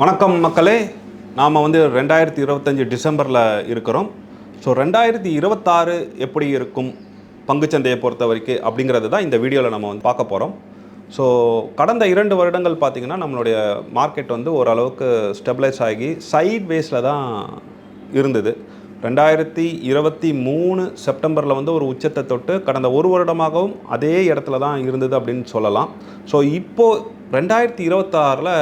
வணக்கம் மக்களே. நாம் வந்து ரெண்டாயிரத்தி இருபத்தஞ்சி டிசம்பரில் இருக்கிறோம். ஸோ ரெண்டாயிரத்தி இருபத்தாறு எப்படி இருக்கும்? பங்குச்சந்தையை பொறுத்த வரைக்கும் அப்படிங்கிறது தான் இந்த வீடியோவில் நம்ம வந்து பார்க்க போகிறோம் ஸோ கடந்த இரண்டு வருடங்கள் பார்த்திங்கன்னா நம்மளுடைய மார்க்கெட் வந்து ஓரளவுக்கு ஸ்டெபிளைஸ் ஆகி சைட் வேஸில் தான் இருந்தது. ரெண்டாயிரத்தி இருபத்தி மூணு செப்டம்பரில் வந்து ஒரு உச்சத்தை தொட்டு கடந்த ஒரு வருடமாகவும் அதே இடத்துல தான் இருந்தது அப்படின்னு சொல்லலாம். ஸோ இப்போது ரெண்டாயிரத்தி இருபத்தாறில்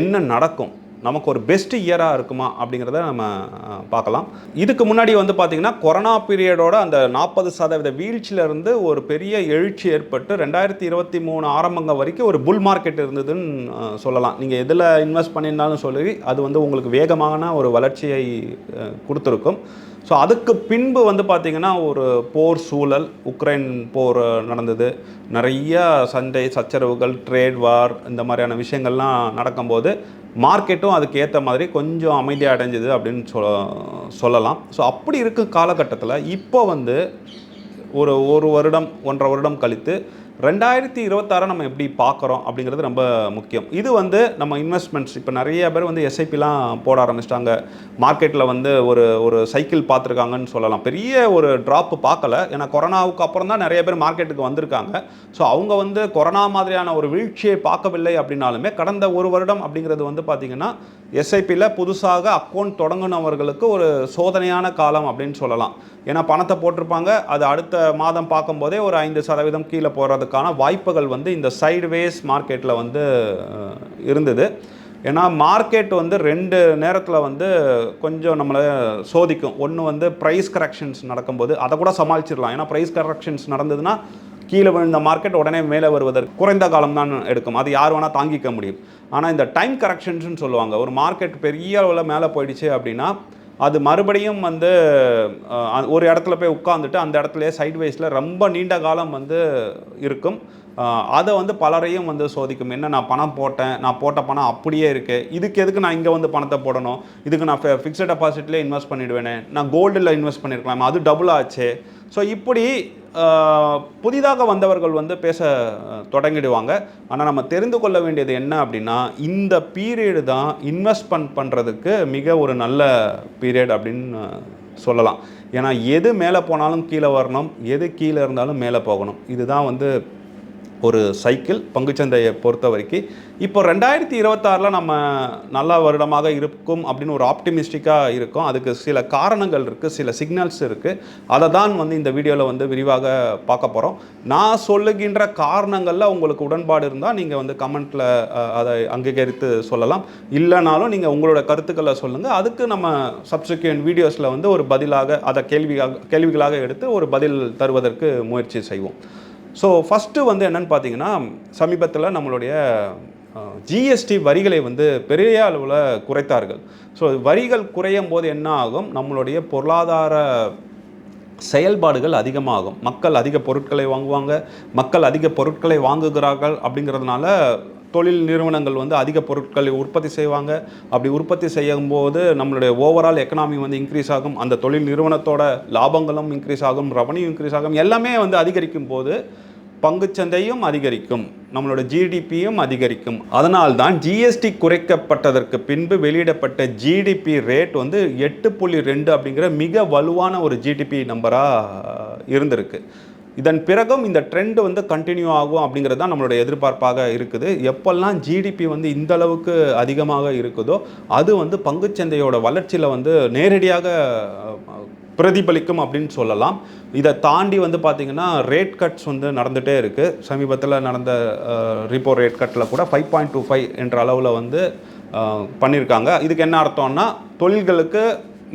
என்ன நடக்கும்? நமக்கு ஒரு பெஸ்ட் இயராக இருக்குமா? அப்படிங்கிறத நம்ம பார்க்கலாம். இதுக்கு முன்னாடி வந்து பார்த்திங்கன்னா கொரோனா பீரியடோட அந்த நாற்பது சதவீத வீழ்ச்சியிலேருந்து ஒரு பெரிய எழுச்சி ஏற்பட்டு ரெண்டாயிரத்தி இருபத்தி மூணு ஆரம்பங்க வரைக்கும் ஒரு புல் மார்க்கெட் இருந்ததுன்னு சொல்லலாம். நீங்கள் எதில் இன்வெஸ்ட் பண்ணியிருந்தாலும் சொல்லி அது வந்து உங்களுக்கு வேகமான ஒரு வளர்ச்சியை கொடுத்துருக்கும். ஸோ அதுக்கு பின்பு வந்து பார்த்திங்கன்னா ஒரு போர் சூழல் உக்ரைன் போர் நடந்தது. நிறைய சண்டை சச்சரவுகள் ட்ரேட் வார் இந்த மாதிரியான விஷயங்கள்லாம் நடக்கும்போது மார்க்கெட்டும் அதுக்கு ஏற்ற மாதிரி கொஞ்சம் அமைதி அடைஞ்சது அப்படின்னு சொ சொல்லலாம். ஸோ அப்படி இருக்கும் காலகட்டத்தில் இப்போ வந்து ஒரு ஒரு வருடம் ஒன்றரை வருடம் கழித்து ரெண்டாயிரத்தி இருபத்தாறை நம்ம எப்படி பார்க்குறோம் அப்படிங்கிறது ரொம்ப முக்கியம். இது வந்து நம்ம இன்வெஸ்ட்மெண்ட்ஸ் இப்போ நிறைய பேர் வந்து எஸ்ஐபிலாம் போட ஆரம்பிச்சிட்டாங்க. மார்க்கெட்டில் வந்து ஒரு ஒரு சைக்கிள் பார்த்துருக்காங்கன்னு சொல்லலாம். பெரிய ஒரு ட்ராப் பார்க்கல. ஏன்னா கொரோனாவுக்கு அப்புறம் தான் நிறைய பேர் மார்க்கெட்டுக்கு வந்திருக்காங்க. ஸோ அவங்க வந்து கொரோனா மாதிரியான ஒரு வீழ்ச்சியை பார்க்கவில்லை அப்படின்னாலுமே கடந்த ஒரு வருடம் அப்படிங்கிறது வந்து பார்த்திங்கன்னா எஸ்ஐபியில் புதுசாக அக்கௌண்ட் தொடங்கினவர்களுக்கு ஒரு சோதனையான காலம் அப்படின்னு சொல்லலாம். ஏன்னா பணத்தை போட்டிருப்பாங்க. அது அடுத்த மாதம் பார்க்கும்போதே ஒரு ஐந்து சதவீதம் கீழே போகிறதுக்கான வாய்ப்புகள் வந்து இந்த சைடுவேஸ் மார்க்கெட்டில் வந்து இருந்தது. ஏன்னா மார்க்கெட் வந்து ரெண்டு நேரத்தில் வந்து கொஞ்சம் நம்மளை சோதிக்கும். ஒன்று வந்து ப்ரைஸ் கரெக்ஷன்ஸ் நடக்கும்போது அதை கூட சமாளிச்சிடலாம். ஏன்னா ப்ரைஸ் கரெக்ஷன்ஸ் நடந்ததுன்னா கீழே விழுந்த மார்க்கெட் உடனே மேலே வருவதற்கு குறைந்த காலம் தான் எடுக்கும். அது யார் வேணால் தாங்கிக்க முடியும். ஆனால் இந்த டைம் கரெக்ஷன்ஸ்னு சொல்லுவாங்க. ஒரு மார்க்கெட் பெரிய அளவில் மேலே போயிடுச்சு அப்படின்னா அது மறுபடியும் வந்து ஒரு இடத்துல போய் உட்காந்துட்டு அந்த இடத்துலையே சைட் வைஸில் ரொம்ப நீண்ட காலம் வந்து இருக்கும். அதை வந்து பலரையும் வந்து சோதிக்கும். என்ன நான் பணம் போட்டேன் நான் போட்ட பணம் அப்படியே இருக்குது இதுக்கு எதுக்கு நான் இங்கே வந்து பணத்தை போடணும்? இதுக்கு நான் ஃபிக்ஸட் டெபாசிட்லேயே இன்வெஸ்ட் பண்ணிடுவேனே. நான் கோல்டில் இன்வெஸ்ட் பண்ணியிருக்கலாம் அது டபுள் ஆச்சு. ஸோ இப்படி புதிதாக வந்தவர்கள் வந்து பேச தொடங்கிடுவாங்க. ஆனால் நம்ம தெரிந்து கொள்ள வேண்டியது என்ன அப்படின்னா இந்த பீரியடு தான் இன்வெஸ்ட்மெண்ட் பண்ணுறதுக்கு மிக ஒரு நல்ல பீரியட் அப்படின்னு சொல்லலாம். ஏன்னா எது மேலே போனாலும் கீழே வரணும் எது கீழே இருந்தாலும் மேலே போகணும். இதுதான் வந்து ஒரு சைக்கிள் பங்குச்சந்தையை பொறுத்த வரைக்கும் இப்போ ரெண்டாயிரத்தி இருபத்தாறில் நம்ம நல்ல வருடமாக இருக்கும் அப்படின்னு ஒரு ஆப்டிமிஸ்டிக்காக இருக்கும். அதுக்கு சில காரணங்கள் இருக்குது சில சிக்னல்ஸ் இருக்குது அதை தான் வந்து இந்த வீடியோவில் வந்து விரிவாக பார்க்க போகிறோம் நான் சொல்லுகின்ற காரணங்களில் உங்களுக்கு உடன்பாடு இருந்தால் நீங்கள் வந்து கமெண்ட்டில் அதை அங்கீகரித்து சொல்லலாம். இல்லைனாலும் நீங்கள் உங்களோட கருத்துக்களை சொல்லுங்கள் அதுக்கு நம்ம சப்ஸ்டிக்யூன் வீடியோஸில் வந்து ஒரு பதிலாக அதை கேள்வியாக கேள்விகளாக எடுத்து ஒரு பதில் தருவதற்கு முயற்சி செய்வோம். ஸோ ஃபஸ்ட்டு வந்து என்னன்னு பார்த்தீங்கன்னா சமீபத்தில் நம்மளுடைய ஜிஎஸ்டி வரிகளை வந்து பெரிய அளவில் குறைத்தார்கள். ஸோ வரிகள் குறையும் போது என்ன ஆகும்? நம்மளுடைய பொருளாதார செயல்பாடுகள் அதிகமாகும். மக்கள் அதிக பொருட்களை வாங்குவாங்க. மக்கள் அதிக பொருட்களை வாங்குகிறார்கள் அப்படிங்கிறதுனால தொழில் நிறுவனங்கள் வந்து அதிக பொருட்களை உற்பத்தி செய்வாங்க. அப்படி உற்பத்தி செய்யும் போது நம்மளுடைய ஓவரால் எக்கனாமி வந்து இன்க்ரீஸ் ஆகும். அந்த தொழில் நிறுவனத்தோட லாபங்களும் இன்க்ரீஸ் ஆகும். ரெவன்யூ இன்க்ரீஸ் ஆகும். எல்லாமே வந்து அதிகரிக்கும் போது பங்குச்சந்தையும் அதிகரிக்கும். நம்மளோட ஜிடிபியும் அதிகரிக்கும். அதனால்தான் ஜிஎஸ்டி குறைக்கப்பட்டதற்கு பின்பு வெளியிடப்பட்ட ஜிடிபி ரேட் வந்து எட்டு புள்ளி ரெண்டு அப்படிங்கிற மிக வலுவான ஒரு ஜிடிபி நம்பராக இருந்திருக்கு. இதன் பிறகும் இந்த ட்ரெண்ட் வந்து கண்டினியூ ஆகும் அப்படிங்கிறது தான் நம்மளோட எதிர்பார்ப்பாக இருக்குது. எப்பெல்லாம் ஜிடிபி வந்து இந்த அளவுக்கு அதிகமாக இருக்குதோ அது வந்து பங்குச்சந்தையோட வளர்ச்சியில் வந்து நேரடியாக பிரதிபலிக்கும் அப்படின்னு சொல்லலாம். இதை தாண்டி வந்து பார்த்திங்கன்னா ரேட் கட்ஸ் வந்து நடந்துகிட்டே இருக்குது சமீபத்தில் நடந்த ரிப்போ ரேட் கட்டில் கூட ஃபைவ் பாயிண்ட் டூ ஃபைவ் என்ற அளவில் வந்து பண்ணியிருக்காங்க இதுக்கு என்ன அர்த்தம்னா தொழில்களுக்கு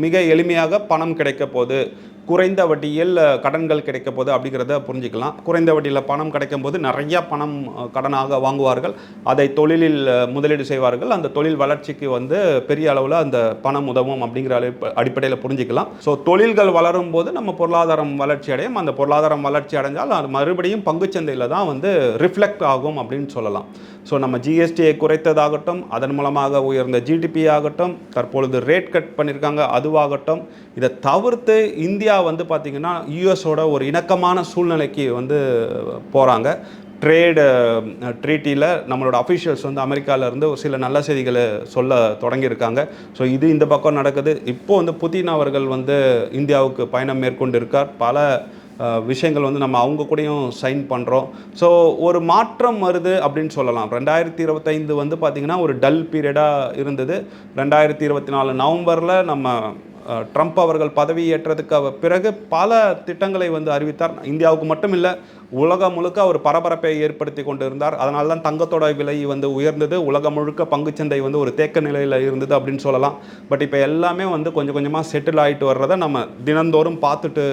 மிக எளிமையாக பணம் கிடைக்க போகுது. குறைந்த வட்டியில் கடன்கள் கிடைக்க போகுது அப்படிங்கிறத புரிஞ்சுக்கலாம். குறைந்த வட்டியில் பணம் கிடைக்கும் போது நிறைய பணம் கடனாக வாங்குவார்கள். அதை தொழிலில் முதலீடு செய்வார்கள். அந்த தொழில் வளர்ச்சிக்கு வந்து பெரிய அளவில் அந்த பணம் உதவும் அப்படிங்கிற அடிப்படையில் புரிஞ்சுக்கலாம். ஸோ தொழில்கள் வளரும் போது நம்ம பொருளாதாரம் வளர்ச்சி அடையும். அந்த பொருளாதாரம் வளர்ச்சி அடைஞ்சால் அது மறுபடியும் பங்குச்சந்தையில் தான் வந்து ரிஃப்ளெக்ட் ஆகும் அப்படின்னு சொல்லலாம். ஸோ நம்ம ஜிஎஸ்டியை குறைத்ததாகட்டும் அதன் மூலமாக உயர்ந்த ஜிடிபி ஆகட்டும் தற்பொழுது ரேட் கட் பண்ணியிருக்காங்க அதுவாகட்டும் இதை தவிர்த்து இந்தியா வந்து பார்த்திங்கன்னா யூஎஸோட ஒரு இணக்கமான சூழ்நிலைக்கு வந்து போகிறாங்க ட்ரேடு ட்ரீட்டியில் நம்மளோட அஃபிஷியல்ஸ் வந்து அமெரிக்காவிலேருந்து ஒரு சில நல்ல செய்திகளை சொல்ல தொடங்கியிருக்காங்க. ஸோ இது இந்த பக்கம் நடக்குது. இப்போது வந்து புதின் அவர்கள் வந்து இந்தியாவுக்கு பயணம் மேற்கொண்டு இருக்கார் பல விஷயங்கள் வந்து நம்ம அவங்க கூடயும் சைன் பண்ணுறோம் ஸோ ஒரு மாற்றம் வருது அப்படின்னு சொல்லலாம். ரெண்டாயிரத்தி இருபத்தைந்து வந்து பார்த்திங்கன்னா ஒரு டல் பீரியடாக இருந்தது. ரெண்டாயிரத்தி இருபத்தி நாலு நவம்பரில் நம்ம ட்ரம்ப் அவர்கள் பதவியேற்றதுக்கு பிறகு பல திட்டங்களை வந்து அறிவித்தார். இந்தியாவுக்கு மட்டும் இல்லை உலகம் முழுக்க ஒரு பரபரப்பை ஏற்படுத்தி கொண்டு இருந்தார் அதனால தான் தங்கத்தோட விலை வந்து உயர்ந்தது. உலகம் முழுக்க பங்குச்சந்தை வந்து ஒரு தேக்க நிலையில் இருந்தது அப்படின்னு சொல்லலாம். பட் இப்போ எல்லாமே வந்து கொஞ்சம் கொஞ்சமாக செட்டில் ஆகிட்டு வர்றதை நம்ம தினந்தோறும் பார்த்துட்டு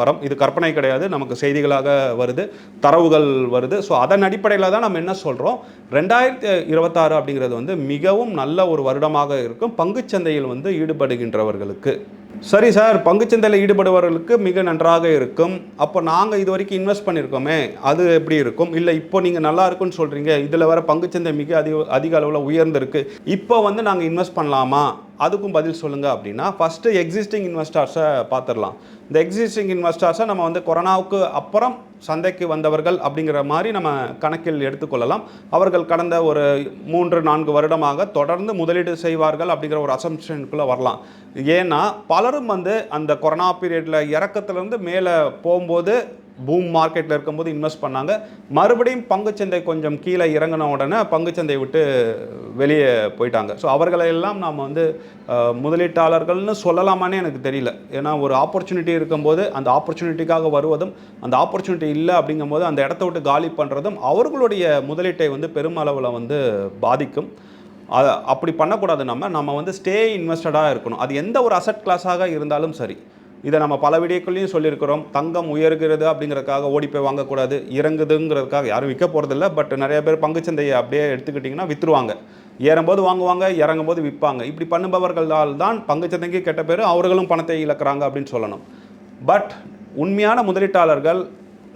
வரோம். இது கற்பனை கிடையாது. நமக்கு செய்திகளாக வருது. தரவுகள் வருது. ஸோ அதன் அடிப்படையில் தான் நம்ம என்ன சொல்கிறோம் ரெண்டாயிரத்தி இருபத்தாறு அப்படிங்கிறது வந்து மிகவும் நல்ல ஒரு வருடமாக இருக்கும். பங்குச்சந்தையில் வந்து ஈடுபடுகின்றவர்களுக்கு. சரி சார் பங்குச்சந்தையில் ஈடுபடுபவர்களுக்கு மிக நன்றாக இருக்கும். அப்போ நாங்கள் இது வரைக்கும் இன்வெஸ்ட் பண்ணியிருக்கோமே அது எப்படி இருக்கும்? இல்லை இப்போ நீங்கள் நல்லா இருக்குன்னு சொல்கிறீங்க இதில் வர பங்குச்சந்தை மிக அதிக அதிக அளவில் உயர்ந்திருக்கு. இப்போ வந்து நாங்கள் இன்வெஸ்ட் பண்ணலாமா? அதுக்கும் பதில் சொல்லுங்கள் அப்படின்னா ஃபஸ்ட்டு எக்ஸிஸ்டிங் இன்வெஸ்டர்ஸை பார்த்துடலாம் இந்த எக்ஸிஸ்டிங் இன்வெஸ்டர்ஸை நம்ம வந்து கொரோனாவுக்கு அப்புறம் சந்தைக்கு வந்தவர்கள் அப்படிங்கிற மாதிரி நம்ம கணக்கில் எடுத்துக்கொள்ளலாம். அவர்கள் கடந்த ஒரு மூன்று நான்கு வருடமாக தொடர்ந்து முதலீடு செய்வார்கள் அப்படிங்கிற ஒரு அசம்ஷனுக்குள்ளே வரலாம். ஏன்னா பலரும் வந்து அந்த கொரோனா பீரியடில் இறக்கத்துலேருந்து மேலே போகும்போது பூம் மார்க்கெட்டில் இருக்கும்போது இன்வெஸ்ட் பண்ணாங்க. மறுபடியும் பங்குச்சந்தை கொஞ்சம் கீழே இறங்கின உடனே பங்குச்சந்தை விட்டு வெளியே போயிட்டாங்க. ஸோ அவர்களை எல்லாம் நாம் வந்து முதலீட்டாளர்கள்னு சொல்லலாமான்னு எனக்கு தெரியல. ஏன்னா ஒரு ஆப்பர்ச்சுனிட்டி இருக்கும்போது அந்த ஆப்பர்ச்சுனிட்டிக்காக வருவதும் அந்த ஆப்பர்ச்சுனிட்டி இல்லை அப்படிங்கும்போது அந்த இடத்த விட்டு காலி பண்ணுறதும் அவர்களுடைய முதலீட்டை வந்து பெருமளவில் வந்து பாதிக்கும். அதை அப்படி பண்ணக்கூடாது நம்ம. நம்ம வந்து ஸ்டே இன்வெஸ்டடாக இருக்கணும். அது எந்த ஒரு அசட் கிளாஸாக இருந்தாலும் சரி. இதை நம்ம பல வீடியோக்கள்லையும் சொல்லியிருக்கிறோம். தங்கம் உயர்கிறது அப்படிங்கிறதுக்காக ஓடி போய் வாங்கக்கூடாது. இறங்குதுங்கிறதுக்காக யாரும் விற்க போகிறதில்ல பட் நிறைய பேர் பங்குச்சந்தையை அப்படியே எடுத்துக்கிட்டிங்கன்னா விற்றுருவாங்க ஏறும்போது வாங்குவாங்க இறங்கும்போது விற்பாங்க. இப்படி பண்ணுபவர்களால் தான் பங்குச்சந்தைக்கு கெட்ட பேர் அவர்களும் பணத்தை இழக்கிறாங்க அப்படின்னு சொல்லணும். பட் உண்மையான முதலீட்டாளர்கள்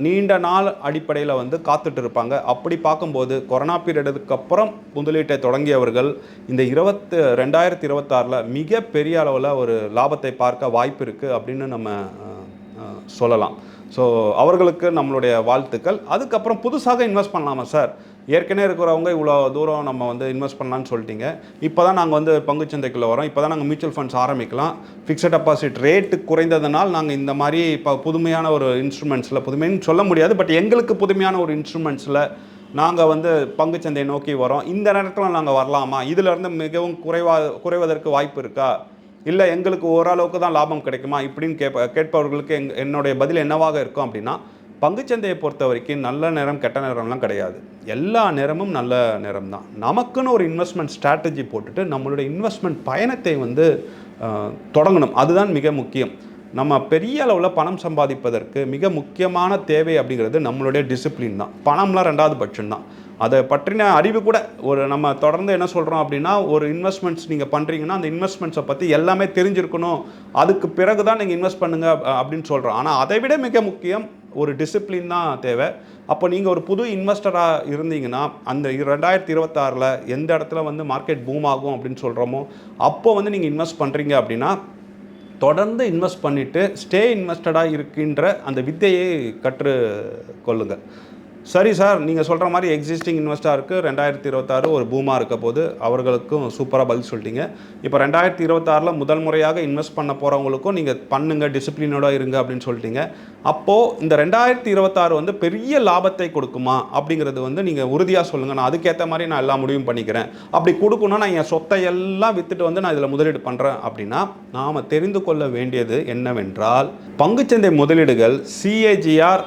நீண்ட நாள் அடிப்படையில் வந்து காத்துட்டு இருப்பாங்க. அப்படி பார்க்கும்போது கொரோனா பீரியடுக்கு அப்புறம் முதலீட்டை தொடங்கியவர்கள் இந்த இருபத்து ரெண்டாயிரத்தி இருபத்தாறில் மிக பெரிய அளவில் ஒரு லாபத்தை பார்க்க வாய்ப்பு இருக்குது அப்படின்னு நம்ம சொல்லலாம். ஸோ அவர்களுக்கு நம்மளுடைய வாழ்த்துக்கள். அதுக்கப்புறம் புதுசாக இன்வெஸ்ட் பண்ணலாமா சார் ஏற்கனவே இருக்கிறவங்க இவ்வளோ தூரம் நம்ம வந்து இன்வெஸ்ட் பண்ணலான்னு சொல்லிட்டீங்க. இப்போ தான் நாங்கள் வந்து பங்குச்சந்தைக்குள்ளே வரோம். இப்போ தான் நாங்கள் மியூச்சுவல் ஃபண்ட்ஸ் ஆரம்பிக்கலாம். ஃபிக்ஸட் டெபாசிட் ரேட்டு குறைந்ததுனால் நாங்கள் இந்த மாதிரி இப்போ புதுமையான ஒரு இன்ஸ்ட்ருமெண்ட்ஸில் புதுமைன்னு சொல்ல முடியாது பட் எங்களுக்கு புதுமையான ஒரு இன்ஸ்ட்ருமெண்ட்ஸில் நாங்கள் வந்து பங்குச்சந்தையை நோக்கி வரோம். இந்த நேரத்தில் நாங்கள் வரலாமா? இதிலேருந்து மிகவும் குறைவா குறைவதற்கு வாய்ப்பு இருக்கா? இல்லை எங்களுக்கு ஓரளவுக்கு தான் லாபம் கிடைக்குமா? இப்படின்னு கேட்ப கேட்பவர்களுக்கு எங் என்னுடைய பதில் என்னவாக இருக்கும் அப்படின்னா பங்குச்சந்தையை பொறுத்த வரைக்கும் நல்ல நேரம் கெட்ட நேரம்லாம் கிடையாது. எல்லா நேரமும் நல்ல நேரம் தான் நமக்குன்னு ஒரு இன்வெஸ்ட்மெண்ட் ஸ்ட்ராட்டஜி போட்டுட்டு நம்மளுடைய இன்வெஸ்ட்மெண்ட் பயணத்தை வந்து தொடங்கணும். அதுதான் மிக முக்கியம். நம்ம பெரிய அளவில் பணம் சம்பாதிப்பதற்கு மிக முக்கியமான தேவை அப்படிங்கிறது நம்மளுடைய டிசிப்ளின் தான். பணம்லாம் ரெண்டாவது பட்சம் தான் அதை பற்றின அறிவு கூட ஒரு நம்ம தொடர்ந்து என்ன சொல்கிறோம் அப்படின்னா ஒரு இன்வெஸ்ட்மெண்ட்ஸ் நீங்கள் பண்ணுறீங்கன்னா அந்த இன்வெஸ்ட்மெண்ட்ஸை பற்றி எல்லாமே தெரிஞ்சிருக்கணும். அதுக்கு பிறகு தான் நீங்கள் இன்வெஸ்ட் பண்ணுங்க அப்படின்னு சொல்கிறோம் ஆனால் அதை விட மிக முக்கியம் ஒரு டிசிப்ளின் தான் தேவை. அப்போ நீங்கள் ஒரு புது இன்வெஸ்டராக இருந்தீங்கன்னா அந்த ரெண்டாயிரத்தி இருபத்தாறில் எந்த இடத்துல வந்து மார்க்கெட் பூம் ஆகும் அப்படின்னு சொல்கிறோமோ அப்போ வந்து நீங்கள் இன்வெஸ்ட் பண்ணுறீங்க அப்படின்னா தொடர்ந்து இன்வெஸ்ட் பண்ணிவிட்டு ஸ்டே இன்வெஸ்டடாக இருக்கின்ற அந்த வித்தையை கற்று கொள்ளுங்கள் சரி சார் நீங்கள் சொல்கிற மாதிரி எக்ஸிஸ்டிங் இன்வெஸ்டாருக்கு ரெண்டாயிரத்தி இருபத்தாறு ஒரு பூமாக இருக்க போது அவர்களுக்கும் சூப்பராக பதில் சொல்லிட்டீங்க. இப்போ ரெண்டாயிரத்தி இருபத்தாறில் முதல் முறையாக இன்வெஸ்ட் பண்ண போகிறவங்களுக்கும் நீங்கள் பண்ணுங்கள் டிசிப்ளினோட இருங்க அப்படின்னு சொல்லிட்டீங்க. அப்போது இந்த ரெண்டாயிரத்தி இருபத்தாறு வந்து பெரிய லாபத்தை கொடுக்குமா அப்படிங்கிறது வந்து நீங்கள் உறுதியாக சொல்லுங்கள் நான் அதுக்கேற்ற மாதிரி நான் எல்லா முடிவும் பண்ணிக்கிறேன். அப்படி கொடுக்கணும்னா நான் என் சொத்தை எல்லாம் விற்றுட்டு வந்து நான் இதில் முதலீடு பண்ணுறேன் அப்படின்னா நாம் தெரிந்து கொள்ள வேண்டியது என்னவென்றால் பங்குச்சந்தை முதலீடுகள் சிஏஜிஆர்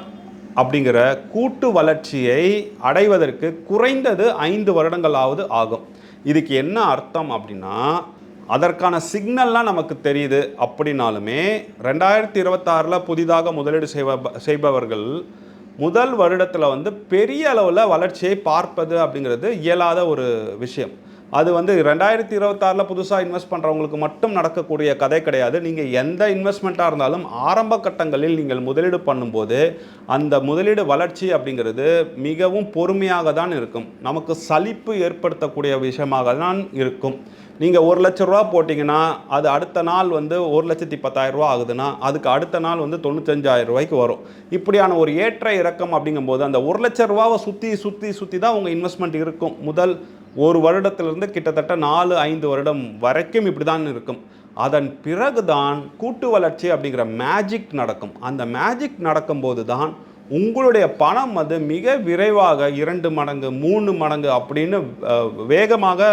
அப்படிங்கிற கூட்டு வளர்ச்சியை அடைவதற்கு குறைந்தது ஐந்து வருடங்களாவது ஆகும். இதுக்கு என்ன அர்த்தம் அப்படின்னா அதற்கான சிக்னல்லாம் நமக்கு தெரியுது அப்படின்னாலுமே ரெண்டாயிரத்தி இருபத்தாறில் புதிதாக முதலீடு செய்வ செய்பவர்கள் முதல் வருடத்தில் வந்து பெரிய அளவில் வளர்ச்சியை பார்ப்பது அப்படிங்கிறது இயலாத ஒரு விஷயம். அது வந்து ரெண்டாயிரத்தி இருபத்தாறில் புதுசாக இன்வெஸ்ட் பண்ணுறவங்களுக்கு மட்டும் நடக்கக்கூடிய கதை கிடையாது. நீங்கள் எந்த இன்வெஸ்ட்மெண்ட்டாக இருந்தாலும் ஆரம்ப கட்டங்களில் நீங்கள் முதலீடு பண்ணும்போது அந்த முதலீடு வளர்ச்சி அப்படிங்கிறது மிகவும் பொறுமையாக தான் இருக்கும். நமக்கு சலிப்பு ஏற்படுத்தக்கூடிய விஷயமாக தான் இருக்கும். நீங்கள் ஒரு லட்ச ரூபா போட்டிங்கன்னா அது அடுத்த நாள் வந்து ஒரு லட்சத்தி பத்தாயிரம் ரூபா ஆகுதுன்னா அதுக்கு அடுத்த நாள் வந்து தொண்ணூத்தஞ்சாயிரம் ரூபாய்க்கு வரும். இப்படியான ஒரு ஏற்ற இறக்கம் அப்படிங்கும்போது அந்த ஒரு லட்ச ரூபாவை சுற்றி சுற்றி சுற்றி தான் உங்கள் இன்வெஸ்ட்மெண்ட் இருக்கும். முதல் ஒரு வருடத்திலிருந்து கிட்டத்தட்ட நாலு ஐந்து வருடம் வரைக்கும் இப்படி தான் இருக்கும். அதன் பிறகுதான் கூட்டு வளர்ச்சி அப்படிங்கிற மேஜிக் நடக்கும். அந்த மேஜிக் நடக்கும்போது தான் உங்களுடைய பணம் வந்து மிக விரைவாக இரண்டு மடங்கு மூணு மடங்கு அப்படின்னு வேகமாக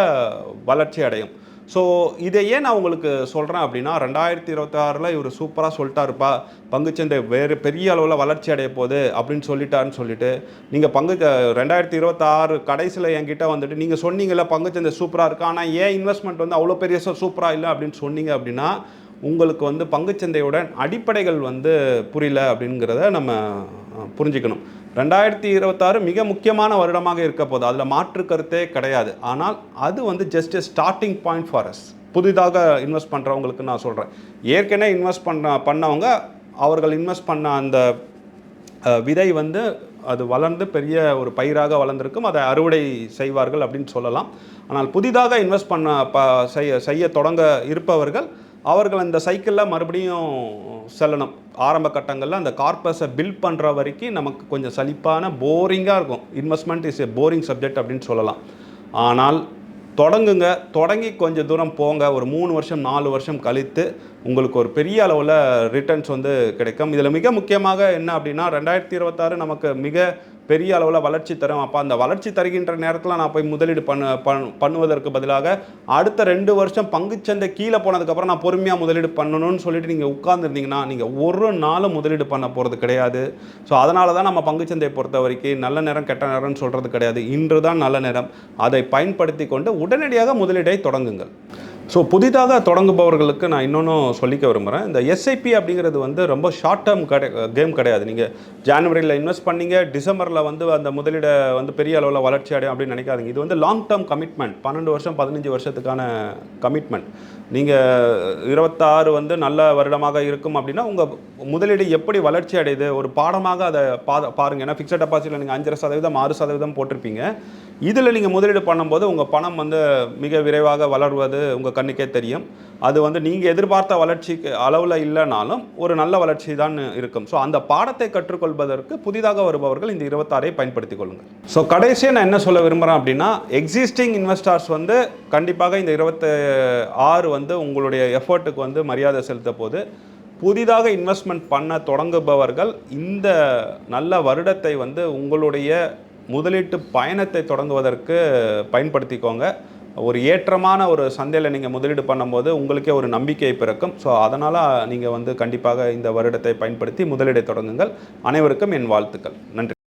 வளர்ச்சி அடையும். ஸோ இதை ஏன் நான் உங்களுக்கு சொல்கிறேன் அப்படின்னா ரெண்டாயிரத்தி இருபத்தாறில் இவர் சூப்பராக சொல்லிட்டாருப்பா. பங்குச்சந்தை வேறு பெரிய அளவில் வளர்ச்சி அடைய போகுது அப்படின்னு சொல்லிட்டாருன்னு சொல்லிட்டு நீங்கள் பங்கு ரெண்டாயிரத்தி இருபத்தாறு கடைசியில் என்கிட்ட வந்துட்டு நீங்கள் சொன்னீங்கல்ல பங்குச்சந்தை சூப்பராக இருக்கு ஆனால் ஏன் இன்வெஸ்ட்மெண்ட் வந்து அவ்வளோ பெரிய சூப்பராக இல்லை அப்படின்னு சொன்னீங்க அப்படின்னா உங்களுக்கு வந்து பங்குச்சந்தையோட அடிப்படைகள் வந்து புரியல அப்படிங்கிறத நம்ம புரிஞ்சுக்கணும். ரெண்டாயிரத்தி இருபத்தாறு மிக முக்கியமான வருடமாக இருக்க போது அதில் மாற்று கருத்தே கிடையாது. ஆனால் அது வந்து just starting point for us புதிதாக இன்வெஸ்ட் பண்ணுறவங்களுக்கு நான் சொல்கிறேன் ஏற்கனவே இன்வெஸ்ட் பண்ண பண்ணவங்க அவர்கள் இன்வெஸ்ட் பண்ண அந்த விதை வந்து அது வளர்ந்து பெரிய ஒரு பயிராக வளர்ந்திருக்கும். அதை அறுவடை செய்வார்கள் அப்படின்னு சொல்லலாம். ஆனால் புதிதாக இன்வெஸ்ட் பண்ண ப செய்ய செய்ய தொடங்க இருப்பவர்கள் அவர்கள் அந்த சைக்கிளில் மறுபடியும் செல்லணும். ஆரம்ப கட்டங்களில் அந்த கார்பஸை பில்ட் பண்ணுற வரைக்கும் நமக்கு கொஞ்சம் சலிப்பான போரிங்காக இருக்கும். Investment is a boring subject அப்படின்னு சொல்லலாம். ஆனால் தொடங்குங்க. தொடங்கி கொஞ்சம் தூரம் போங்க. ஒரு மூணு வருஷம் நாலு வருஷம் கழித்து உங்களுக்கு ஒரு பெரிய அளவில் ரிட்டர்ன்ஸ் வந்து கிடைக்கும். இதில் மிக முக்கியமாக என்ன அப்படின்னா ரெண்டாயிரத்தி இருபத்தாறு நமக்கு மிக பெரிய அளவில் வளர்ச்சி தரும். அப்போ அந்த வளர்ச்சி தருகின்ற நேரத்தில் நான் போய் முதலீடு பண்ண பண்- பண்ணுவதற்கு பதிலாக அடுத்த ரெண்டு வருஷம் பங்குச்சந்தை கீழே போனதுக்கப்புறம் நான் பொறுமையாக முதலீடு பண்ணணும்னு சொல்லிட்டு நீங்கள் உட்கார்ந்துருந்தீங்கன்னா நீங்கள் ஒரு நாளும் முதலீடு பண்ண போகிறது கிடையாது. ஸோ அதனால தான் நம்ம பங்குச்சந்தையை பொறுத்த வரைக்கும் நல்ல நேரம் கெட்ட நேரம்னு சொல்கிறது கிடையாது. இன்று தான் நல்ல நேரம். அதை பயன்படுத்தி கொண்டு உடனடியாக முதலீடை தொடங்குங்கள். ஸோ புதிதாக தொடங்குபவர்களுக்கு நான் இன்னொன்றும் சொல்லிக்க விரும்புகிறேன் இந்த எஸ்ஐபி அப்படிங்கிறது வந்து ரொம்ப ஷார்ட் டேர்ம் கடை கேம் கிடையாது. நீங்கள் ஜனவரியில் இன்வெஸ்ட் பண்ணீங்க டிசம்பரில் வந்து அந்த முதலீடை வந்து பெரிய அளவில் வளர்ச்சி அடையும் அப்படின்னு நினைக்காதீங்க. இது வந்து லாங் டேர்ம் கமிட்மெண்ட் பன்னெண்டு வருஷம் பதினஞ்சு வருஷத்துக்கான கமிட்மெண்ட் நீங்கள் இருபத்தாறு வந்து நல்ல வருடமாக இருக்கும் அப்படின்னா உங்கள் முதலீடு எப்படி வளர்ச்சி அடையுது? ஒரு பாடமாக அதை பா பாருங்கள் ஏன்னா ஃபிக்ஸட் டெபாசிட்டில் நீங்கள் அஞ்சரை சதவீதம் ஆறு சதவீதம் போட்டிருப்பீங்க. இதில் நீங்கள் முதலீடு பண்ணும்போது உங்கள் பணம் வந்து மிக விரைவாக வளர்வது உங்கள் கண்ணுக்கே தெரியும். அது வந்து நீங்கள் எதிர்பார்த்த வளர்ச்சிக்கு அளவில் இல்லைனாலும் ஒரு நல்ல வளர்ச்சி தான் இருக்கும். ஸோ அந்த பாடத்தை கற்றுக்கொள்வதற்கு புதிதாக வருபவர்கள் இந்த இருபத்தாறை பயன்படுத்தி கொள்ளுங்கள். ஸோ கடைசியாக நான் என்ன சொல்ல விரும்புகிறேன் அப்படின்னா எக்ஸிஸ்டிங் இன்வெஸ்டர்ஸ் வந்து கண்டிப்பாக இந்த இருபத்தி ஆறு வந்து உங்களுடைய எஃபர்ட்டுக்கு வந்து மரியாதை செலுத்த போது புதிதாக இன்வெஸ்ட்மெண்ட் பண்ண தொடங்குபவர்கள் இந்த நல்ல வருடத்தை வந்து உங்களுடைய முதலீட்டு பயணத்தை தொடங்குவதற்கு பயன்படுத்திக்கோங்க. ஒரு ஏற்றமான ஒரு சந்தையில் நீங்கள் முதலீடு பண்ணும்போது உங்களுக்கே ஒரு நம்பிக்கை பிறக்கும். ஸோ அதனால் நீங்கள் வந்து கண்டிப்பாக இந்த வருடத்தை பயன்படுத்தி முதலீடை தொடங்குங்கள். அனைவருக்கும் என் வாழ்த்துக்கள். நன்றி.